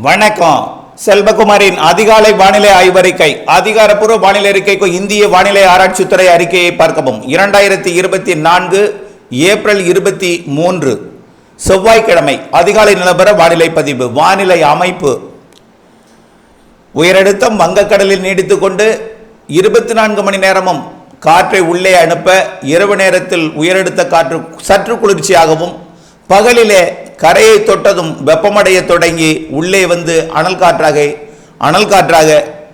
வணக்கம். செல்வகுமாரின் அதிகாலை வானிலை ஆய்வறிக்கை அதிகாரப்பூர்வ வானிலை அறிக்கைக்கு இந்திய வானிலை ஆராய்ச்சித்துறை அறிக்கையை பார்க்கவும். இரண்டாயிரத்தி இருபத்தி நான்கு ஏப்ரல் இருபத்தி மூன்று செவ்வாய்க்கிழமை அதிகாலை நிலவர வானிலை பதிவு. வானிலை அமைப்பு. உயரழுத்தம் வங்கக்கடலில் நீடித்துக் கொண்டு இருபத்தி நான்கு மணி நேரமும் காற்றை உள்ளே அனுப்ப இரவு நேரத்தில் உயரழுத்த காற்று சற்று குளிர்ச்சியாகவும் பகலிலே கரையை தொட்டதும் வெப்பமடைய தொடங்கி உள்ளே வந்து அனல் காற்றாக அனல் காற்றாக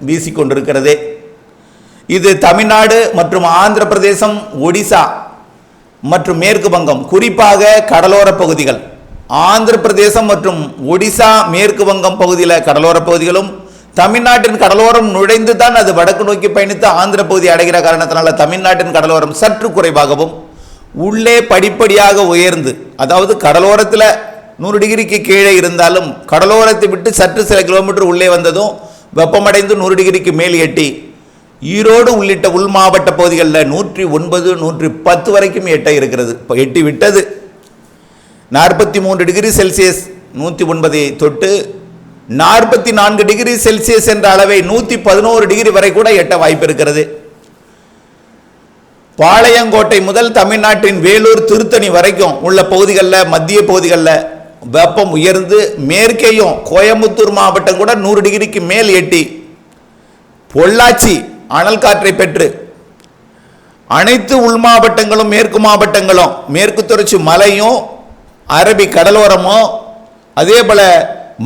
வீசிக்கொண்டிருக்கிறது. இது தமிழ்நாடு மற்றும் ஆந்திர பிரதேசம் ஒடிசா மற்றும் மேற்கு வங்கம் குறிப்பாக கடலோர பகுதிகள். ஆந்திர பிரதேசம் மற்றும் ஒடிசா மேற்கு வங்கம் பகுதியில் கடலோர பகுதிகளும் தமிழ்நாட்டின் கடலோரம் நுழைந்து தான் அது வடக்கு நோக்கி பயணித்து ஆந்திர பகுதி அடைகிற காரணத்தினால தமிழ்நாட்டின் கடலோரம் சற்று குறைவாகவும் உள்ளே படிப்படியாக உயர்ந்து அதாவது கடலோரத்தில் நூறு டிகிரிக்கு கீழே இருந்தாலும் கடலோரத்தை விட்டு சற்று சில கிலோமீட்டர் உள்ளே வந்ததும் வெப்பமடைந்து நூறு டிகிரிக்கு மேல் எட்டி ஈரோடு உள்ளிட்ட உள் மாவட்ட பகுதிகளில் நூற்றி ஒன்பது நூற்றி பத்து வரைக்கும் எட்ட இருக்கிறது. இப்போ எட்டி விட்டது. நாற்பத்தி மூன்று டிகிரி செல்சியஸ் நூற்றி ஒன்பதை தொட்டு நாற்பத்தி நான்கு டிகிரி செல்சியஸ் என்ற அளவை நூற்றி பதினோரு டிகிரி வரை கூட எட்ட வாய்ப்பு இருக்கிறது. பாளையங்கோட்டை முதல் தமிழ்நாட்டின் வேலூர் திருத்தணி வரைக்கும் உள்ள பகுதிகளில் மத்திய பகுதிகளில் வெப்பம் உயர்ந்து மேற்கேயும் கோயம்புத்தூர் மாவட்டம் கூட நூறு டிகிரிக்கு மேல் எட்டி. பொள்ளாச்சி அனல் காற்றை பெற்று. அனைத்து உள் மாவட்டங்களும் மேற்கு மாவட்டங்களும் மேற்கு தொடர்ச்சி மலையும் அரபி கடலோரமும் அதே போல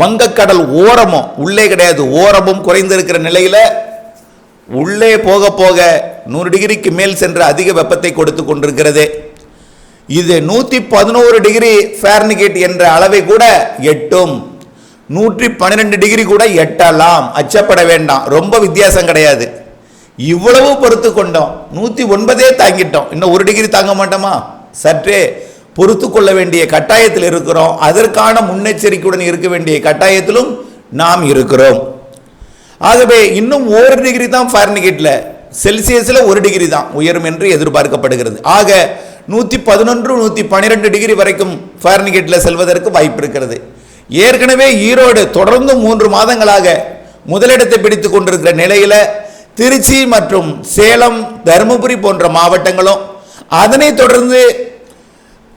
வங்கக்கடல் ஓரமும் உள்ளே கிடையாது ஓரமும் குறைந்திருக்கிற நிலையில் உள்ளே போக போக நூறு டிகிரிக்கு மேல் சென்று அதிக வெப்பத்தை கொடுத்து கொண்டிருக்கிறது. இது நூற்றி பதினோரு டிகிரி ஃபேர்னிகேட் என்ற அளவை கூட எட்டும். நூற்றி பன்னிரெண்டு டிகிரி கூட எட்டலாம். அச்சப்பட வேண்டாம். ரொம்ப வித்தியாசம் கிடையாது. இவ்வளவு பொறுத்து கொண்டோம். நூற்றி ஒன்பதே தாங்கிட்டோம். இன்னும் ஒரு டிகிரி தாங்க மாட்டோமா? சற்றே பொறுத்து கொள்ள வேண்டிய கட்டாயத்தில் இருக்கிறோம். அதற்கான முன்னெச்சரிக்கையுடன் இருக்க வேண்டிய கட்டாயத்திலும் நாம் இருக்கிறோம். ஆகவே இன்னும் ஒரு டிகிரி தான் ஃபாரன்ஹீட்ல செல்சியஸில் ஒரு டிகிரி தான். உயரும் என்று எதிர்பார்க்கப்படுகிறது. ஆக நூற்றி பதினொன்று நூற்றி பன்னிரெண்டு டிகிரி வரைக்கும் ஃபாரன்ஹீட்ல செல்வதற்கு வாய்ப்பு இருக்கிறது ஏற்கனவே ஈரோடு தொடர்ந்து மூன்று மாதங்களாக முதலிடத்தை பிடித்து கொண்டிருக்கிற நிலையில் திருச்சி மற்றும் சேலம் தருமபுரி போன்ற மாவட்டங்களும் அதனைத் தொடர்ந்து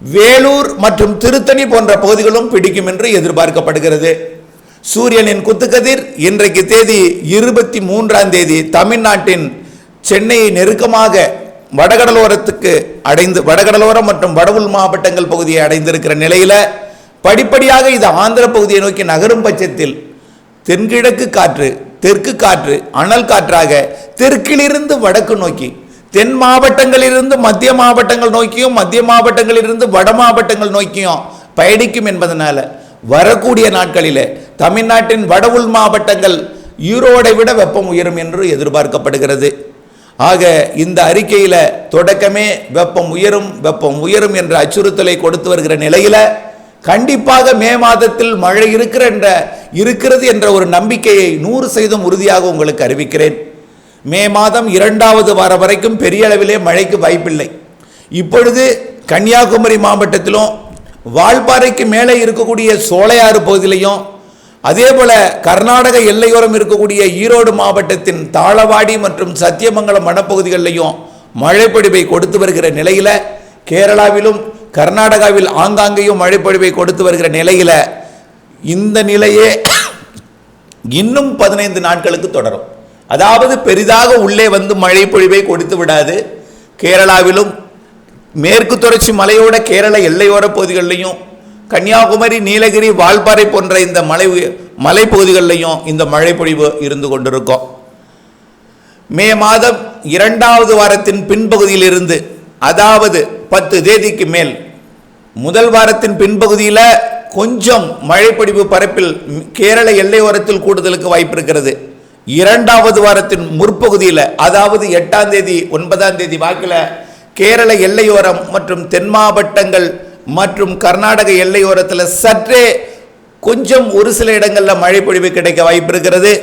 வேலூர் மற்றும் திருத்தணி போன்ற பகுதிகளும் பிடிக்கும் என்று எதிர்பார்க்கப்படுகிறது. சூரியனின் குத்துக்கதிர் இன்றைக்கு தேதி இருபத்தி மூன்றாம் தேதி தமிழ்நாட்டின் சென்னையை நெருக்கமாக வடகடலோரத்துக்கு அடைந்து வடகடலோரம் மற்றும் வடவுள் மாவட்டங்கள் பகுதியை அடைந்திருக்கிற நிலையில் படிப்படியாக இது ஆந்திர பகுதியை நோக்கி நகரும் பட்சத்தில் தென்கிழக்கு காற்று தெற்கு காற்று அனல் காற்றாக தெற்கிலிருந்து வடக்கு நோக்கி தென் மாவட்டங்களிலிருந்து மத்திய மாவட்டங்கள் நோக்கியும் மத்திய மாவட்டங்களிலிருந்து வட மாவட்டங்கள் நோக்கியும் பயணிக்கும் என்பதனால் வரக்கூடிய நாட்களில் தமிழ்நாட்டின் வட உள் மாவட்டங்கள் ஈரோடை விட வெப்பம் உயரும் என்று எதிர்பார்க்கப்படுகிறது. ஆக இந்த அறிக்கையில் தொடக்கமே வெப்பம் உயரும் வெப்பம் உயரும் என்ற அச்சுறுத்தலை கொடுத்து வருகிற நிலையில் கண்டிப்பாக மே மாதத்தில் மழை இருக்கிற என்ற இருக்கிறது என்ற ஒரு நம்பிக்கையை நூறு சதவீதம் உறுதியாக உங்களுக்கு அறிவிக்கிறேன். மே மாதம் இரண்டாவது வாரம் வரைக்கும் பெரிய அளவிலே மழைக்கு வாய்ப்பில்லை. இப்பொழுது கன்னியாகுமரி மாவட்டத்திலும் வால்பாறைக்கு மேலே இருக்கக்கூடிய சோலையாறு பகுதியிலையும் அதே போல கர்நாடக எல்லையோரம் இருக்கக்கூடிய ஈரோடு மாவட்டத்தின் தாளவாடி மற்றும் சத்தியமங்கலம் வனப்பகுதிகளிலையும் மழைப்பொழிவை கொடுத்து வருகிற நிலையில் கேரளாவிலும் கர்நாடகாவில் ஆங்காங்கேயும் மழைப்பொழிவை கொடுத்து வருகிற நிலையில் இந்த நிலையே இன்னும் பதினைந்து நாட்களுக்கு தொடரும். அதாவது பெரிதாக உள்ளே வந்து மழைப்பொழிவை கொடுத்து விடாது. கேரளாவிலும் மேற்கு தொடர்ச்சி மலையோட கேரள எல்லையோர பகுதிகளிலையும் கன்னியாகுமரி நீலகிரி வால்பாறை போன்ற இந்த மலை மலைப்பகுதிகளிலையும் இந்த மழை பொழிவு இருந்து கொண்டிருக்கும். மே மாதம் இரண்டாவது வாரத்தின் பின்பகுதியிலிருந்து அதாவது பத்து தேதிக்கு மேல் முதல் வாரத்தின் பின்பகுதியில் கொஞ்சம் மழைப்பொழிவு பரப்பில் கேரள எல்லையோரத்தில் கூடுதலுக்கு வாய்ப்பு இருக்கிறது. இரண்டாவது வாரத்தின் முற்பகுதியில் அதாவது எட்டாம் தேதி ஒன்பதாம் தேதி வாக்கில் கேரள எல்லையோரம் மற்றும் தென் மாவட்டங்கள் மற்றும் கர்நாடக எல்லையோரத்தில் சற்றே கொஞ்சம் ஒரு சில இடங்களில் மழை பொழிவு கிடைக்க வாய்ப்பு இருக்கிறது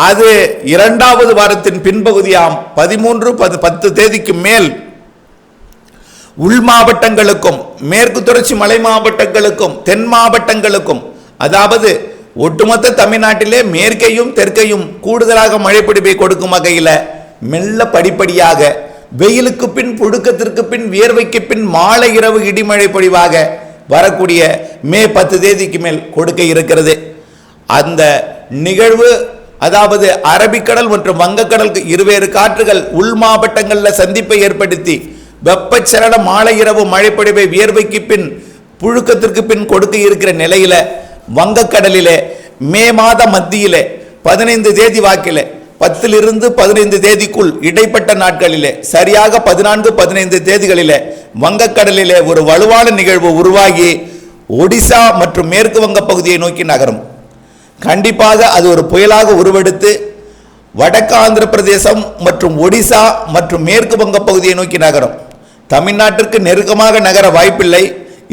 அது இரண்டாவது வாரத்தின் பின்பகுதியாம் பதிமூன்று பது பத்து தேதிக்கு மேல் உள் மாவட்டங்களுக்கும் மேற்கு தொடர்ச்சி மலை மாவட்டங்களுக்கும் தென் மாவட்டங்களுக்கும் அதாவது ஒட்டுமொத்த தமிழ்நாட்டிலே மேற்கையும் தெற்கையும் கூடுதலாக மழைப்பிடிப்பை கொடுக்கும் வகையில் மெல்ல படிப்படியாக வெயிலுக்கு பின் புழுக்கத்திற்கு பின் வியர்வைக்கு பின் மாலை இரவு இடிமழை பொழிவாக வரக்கூடிய மே பத்து தேதிக்கு மேல் கொடுக்க இருக்கிறது. அந்த நிகழ்வு அதாவது அரபிக்கடல் மற்றும் வங்கக்கடலுக்கு இருவேறு காற்றுகள் உள் மாவட்டங்களில் சந்திப்பை ஏற்படுத்தி வெப்பச்சலன மாலை இரவு மழைப்பொழிவை வியர்வைக்கு பின் புழுக்கத்திற்கு பின் கொடுக்க இருக்கிற நிலையில் வங்கக்கடலிலே மே மாத மத்தியிலே பதினைந்து தேதி வாக்கிலே பத்திலிருந்து பதினைந்து தேதிக்குள் இடைப்பட்ட நாட்களிலே சரியாக பதினான்கு பதினைந்து தேதிகளிலே வங்கக்கடலிலே ஒரு வலுவான நிகழ்வு உருவாகி ஒடிசா மற்றும் மேற்கு வங்க பகுதியை நோக்கி நகரும். கண்டிப்பாக அது ஒரு புயலாக உருவெடுத்து வடக்கு ஆந்திர பிரதேசம் மற்றும் ஒடிசா மற்றும் மேற்கு வங்க பகுதியை நோக்கி நகரும். தமிழ்நாட்டிற்கு நெருக்கமாக நகர வாய்ப்பில்லை.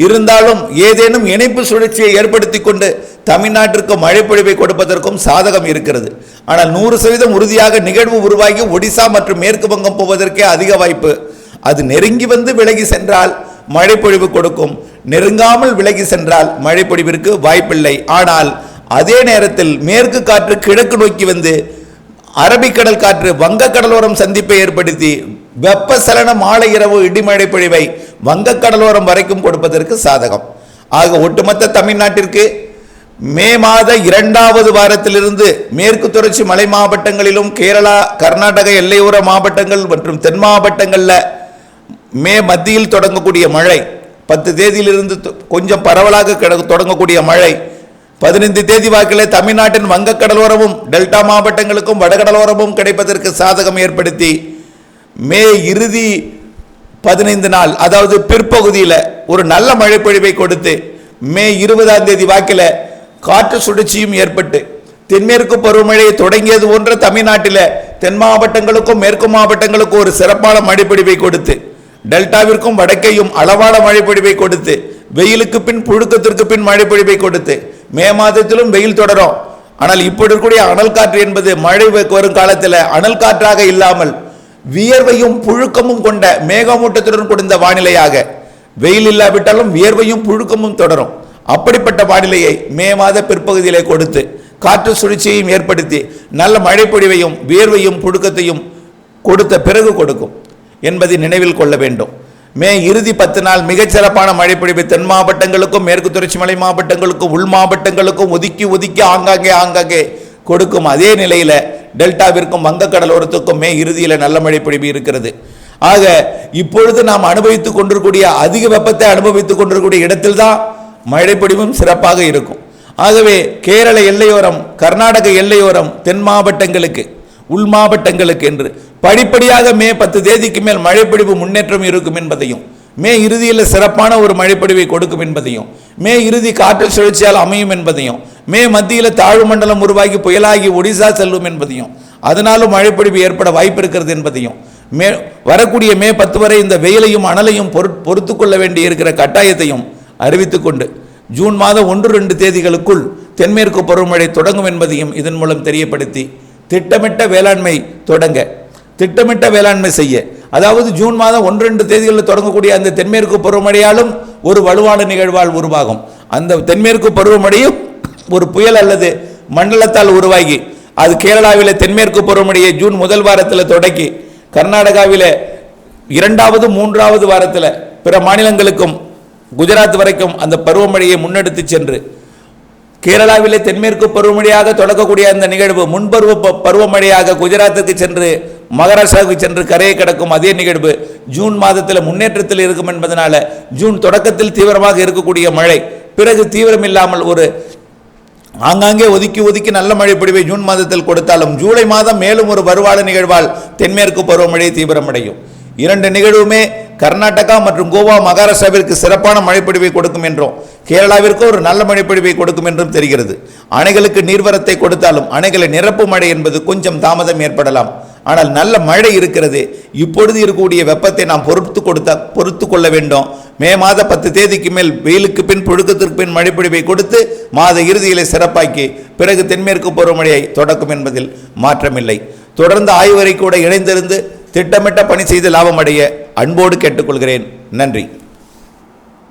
இருந்தாலும் ஏதேனும் இணைப்பு சுழற்சியை ஏற்படுத்தி கொண்டு தமிழ்நாட்டிற்கு மழைப்பொழிவை கொடுப்பதற்கும் சாதகம் இருக்கிறது. ஆனால் நூறு சதவீதம் உறுதியாக நிகழ்வு உருவாகி ஒடிசா மற்றும் மேற்கு வங்கம் போவதற்கே அதிக வாய்ப்பு. அது நெருங்கி வந்து விலகி சென்றால் மழைப்பொழிவு கொடுக்கும். நெருங்காமல் விலகி சென்றால் மழைப்பொழிவிற்கு வாய்ப்பில்லை. ஆனால் அதே நேரத்தில் மேற்கு காற்று கிழக்கு நோக்கி வந்து அரபிக்கடல் காற்று வங்கக்கடலோரம் சந்திப்பை ஏற்படுத்தி வெப்பசலன மாலை இரவு இடிமழை பொழிவை வங்கக்கடலோரம் வரைக்கும் கொடுப்பதற்கு சாதகம். ஆக ஒட்டுமொத்த தமிழ்நாட்டிற்கு மே மாத இரண்டாவது வாரத்திலிருந்து மேற்கு தொடர்ச்சி மலை மாவட்டங்களிலும் கேரளா கர்நாடக எல்லையோர மாவட்டங்கள் மற்றும் தென் மாவட்டங்களில் மே மத்தியில் தொடங்கக்கூடிய மழை பத்து தேதியிலிருந்து தொ- கொஞ்சம் பரவலாக கிட- தொடங்கக்கூடிய மழை பதினைந்து தேதி வாக்கிலே தமிழ்நாட்டின் வங்கக்கடலோரமும் டெல்டா மாவட்டங்களுக்கும் வடகடலோரமும் கிடைப்பதற்கு சாதகம் ஏற்படுத்தி மே இறுதி பதினைந்து நாள் அதாவது பிற்பகுதியில் ஒரு நல்ல மழைப்பொழிவை கொடுத்து மே இருபதாம் தேதி வாக்கில் காற்று சுழற்சியும் ஏற்பட்டு தென்மேற்கு பருவமழையை தொடங்கியது போன்ற தமிழ்நாட்டில் தென் மாவட்டங்களுக்கும் மேற்கு மாவட்டங்களுக்கும் ஒரு சிறப்பான மழைப்பொழிவை கொடுத்து டெல்டாவிற்கும் வடக்கையும் அளவான மழைப்பொழிவை கொடுத்து வெயிலுக்கு பின் புழுக்கத்திற்கு பின் மழைப்பொழிவை கொடுத்து மே மாதத்திலும் வெயில் தொடரும். ஆனால் இப்படி இருக்கக்கூடிய அனல் காற்று என்பது மழை வரும் காலத்தில் அனல் காற்றாக இல்லாமல் வியர்வையும் புழுக்கமும் கொண்ட மேகமூட்டத்துடன் கொடுத்த வானிலையாக. வெயில் இல்லாவிட்டாலும் வியர்வையும் புழுக்கமும் தொடரும். அப்படிப்பட்ட வானிலையை மே மாத பிற்பகுதியிலே கொடுத்து காற்று சுழற்சியையும் ஏற்படுத்தி நல்ல மழைப்பொழிவையும் வியர்வையும் புழுக்கத்தையும் கொடுத்த பிறகு கொடுக்கும் என்பதை நினைவில் கொள்ள வேண்டும். மே இறுதி பத்து நாள் மிகச்சிறப்பான மழைப்பொழிவு தென் மாவட்டங்களுக்கும் மேற்கு தொடர்ச்சி மலை மாவட்டங்களுக்கும் உள் மாவட்டங்களுக்கும் ஒதுக்கி ஒதுக்கி ஆங்காங்கே ஆங்காங்கே கொடுக்கும் அதே நிலையில் டெல்டாவிற்கும் வங்கக்கடலோரத்துக்கும் மே இறுதியில் நல்ல மழைப்பொழிவு இருக்கிறது. ஆக இப்பொழுது நாம் அனுபவித்துக் கொண்டிருக்கூடிய அதிக வெப்பத்தை அனுபவித்துக் கொண்டிருக்கக்கூடிய இடத்தில்தான் மழைப்பொடிவும் சிறப்பாக இருக்கும். ஆகவே கேரள எல்லையோரம் கர்நாடக எல்லையோரம் தென் மாவட்டங்களுக்கு உள் மாவட்டங்களுக்கு என்று படிப்படியாக மே பத்து தேதிக்கு மேல் மழைப்பொழிவு முன்னேற்றம் இருக்கும் என்பதையும் மே இறுதியில் சிறப்பான ஒரு மழைப்பொழிவை கொடுக்கும் என்பதையும் மே இறுதி காற்று சுழற்சியால் அமையும் என்பதையும் மே மத்தியில் தாழ்வு மண்டலம் உருவாகி புயலாகி ஒடிசா செல்லும் என்பதையும் அதனாலும் மழைப்பொழிவு ஏற்பட வாய்ப்பு இருக்கிறது என்பதையும் மே வரக்கூடிய மே பத்து வரை இந்த வெயிலையும் அனலையும் பொறு பொறுத்து கொள்ள வேண்டி இருக்கிற கட்டாயத்தையும் அறிவித்துக் கொண்டு ஜூன் மாதம் ஒன்று ரெண்டு தேதிகளுக்குள் தென்மேற்கு பருவமழை தொடங்கும் என்பதையும் இதன் மூலம் தெரியப்படுத்தி திட்டமிட்ட வேளாண்மை தொடங்க திட்டமிட்ட வேளாண்மை செய்ய அதாவது ஜூன் மாதம் ஒன்று ரெண்டு தேதிகளில் தொடங்கக்கூடிய அந்த தென்மேற்கு பருவமழையாலும் ஒரு வலுவான நிகழ்வால் உருவாகும். அந்த தென்மேற்கு பருவமழையும் ஒரு புயல் அல்லது மண்டலத்தால் உருவாகி அது கேரளாவில் தென்மேற்கு பருவமழையை ஜூன் முதல் வாரத்தில் தொடக்கி கர்நாடகாவில் இரண்டாவது மூன்றாவது வாரத்தில் பிற மாநிலங்களுக்கும் குஜராத் வரைக்கும் அந்த பருவமழையை முன்னெடுத்து சென்று கேரளாவிலே தென்மேற்கு பருவமழையாக தொடக்கக்கூடிய அந்த நிகழ்வு முன்பருவ ப- பருவமழையாக குஜராத்துக்கு சென்று மகாராஷ்டிராவுக்கு சென்று கரையை கடக்கும் அதே நிகழ்வு ஜூன் மாதத்தில் முன்னேற்றத்தில் இருக்கும் என்பதனால ஜூன் தொடக்கத்தில் தீவிரமாக இருக்கக்கூடிய மழை பிறகு தீவிரம் இல்லாமல் ஒரு ஆங்காங்கே ஒதுக்கி ஒதுக்கி நல்ல மழை பொழிவை ஜூன் மாதத்தில் கொடுத்தாலும் ஜூலை மாதம் மேலும் ஒரு வருவாள நிகழ்வால் தென்மேற்கு பருவமழை தீவிரமடையும். இரண்டு நிகழ்வுமே கர்நாடகா மற்றும் கோவா மகாராஷ்டிராவிற்கு சிறப்பான மழைப்பொழிவை கொடுக்கும் என்றும் கேரளாவிற்கு ஒரு நல்ல மழைப்பொழிவை கொடுக்கும் என்றும் தெரிகிறது. அணைகளுக்கு நீர்வரத்தை கொடுத்தாலும் அணைகளை நிரப்பு மழை என்பது கொஞ்சம் தாமதம் ஏற்படலாம். ஆனால் நல்ல மழை இருக்கிறது. இப்பொழுது இருக்கக்கூடிய வெப்பத்தை நாம் பொறுத்து கொடுத்த பொறுத்து கொள்ள வேண்டும். மே மாத பத்து தேதிக்கு மேல் வெயிலுக்கு பின் புழுக்கத்திற்கு பின் மழைப்பொழிவை கொடுத்து மாத இறுதியிலே சிறப்பாக்கி பிறகு தென்மேற்கு பருவமழையை தொடக்கும் என்பதில் மாற்றமில்லை. தொடர்ந்து ஆய்வறை கூட இணைந்திருந்து திட்டமிட்ட பணி செய்து லாபம் அடைய அன்போடு கேட்டுக்கொள்கிறேன். நன்றி.